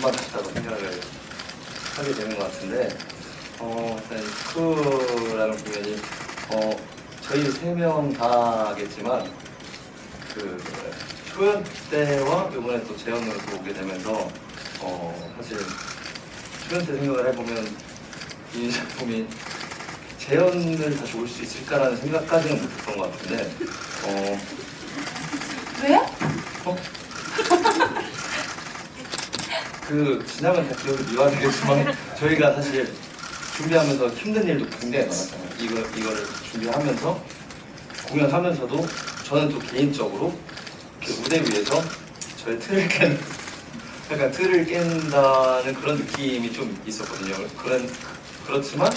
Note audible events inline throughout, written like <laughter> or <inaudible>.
갔다고 생각을 하게 되는 것 같은데 어, 일단 쿠라는 공연이 어, 저희 세 명 다겠지만 그 초연 때와 이번에 또 재연으로 또 오게 되면서 어, 사실 초연 때 생각을 해보면 이 작품이 재연을 다시 올 수 있을까라는 생각까지는 못했던 것 같은데 어, 왜? 어? 그다 기억이 미화되겠지만 저희가 사실 준비하면서 힘든 일도 굉장히 많았잖아요. 이거 이거를 준비하면서 공연하면서도 저는 또 개인적으로 이렇게 무대 위에서 저의 틀을 깬 약간 틀을 깬다는 그런 느낌이 좀 있었거든요. 그런 그렇지만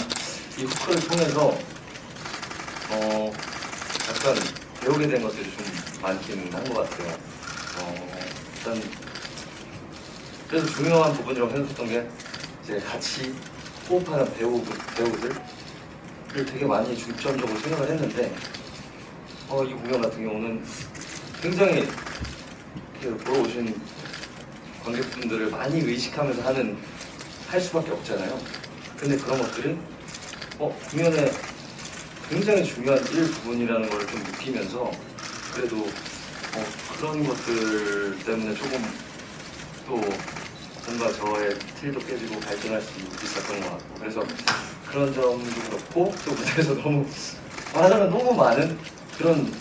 이 후크를 통해서 어 약간 배우게 된 것들이 좀 많기는 한 것 같아요. 어 일단 그래서 중요한 부분이라고 생각했던 게 이제 같이 호흡하는 배우 배우들을 되게 많이 중점적으로 생각을 했는데 어, 이 공연 같은 경우는 굉장히 보러 오신 관객분들을 많이 의식하면서 하는 할 수밖에 없잖아요. 근데 그런 것들은 어, 공연의 굉장히 중요한 일부분이라는 걸 좀 느끼면서 그래도 어, 그런 것들 때문에 조금 또 뭔가 저의 틀도 깨지고 발전할 수 있었던 것 같고 그래서 그런 점도 그렇고 또 무대에서 <laughs> 너무 말하자면 너무 많은 그런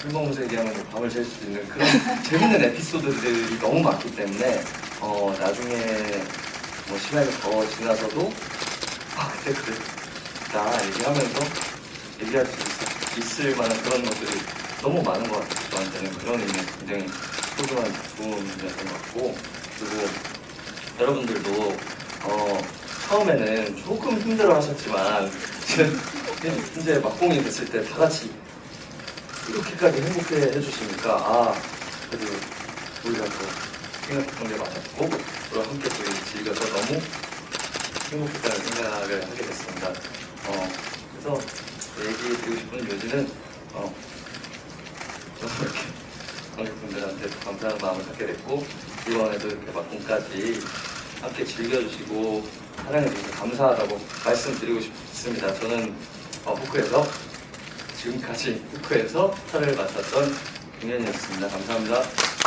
술먹으면서 얘기하면 밤을 샐 수도 있는 그런 <laughs> 재밌는 에피소드들이 너무 많기 때문에 어, 나중에 뭐 시간이 더 지나서도 아 그때 그랬다 얘기하면서 얘기할 수 있, 을 만한 그런 것들이 너무 많은 것 같아요. 저한테는 그런 의미에서 굉장히 소중한 작품이었던 것 같고 그리고 여러분들도 어, 처음에는 조금 힘들어 하셨지만 지금 현재 막공이 됐을 때 다 같이 이렇게까지 행복해 해주시니까 아 그래도 우리가 또 생각했던 게 맞았고 그리고 함께 또 즐겨서 너무 행복했다는 생각을 하게 됐습니다. 어, 그래서 얘기 드리고 싶은 요지는 어, 저도 이렇게 관객분들한테 감사한 마음을 갖게 됐고 이번에도 이렇게 막공까지 함께 즐겨주시고 사랑해주셔서 감사하다고 말씀드리고 싶습니다. 저는 어, 후크에서 지금까지 후크에서 탈을 맡았던 김현이었습니다. 감사합니다.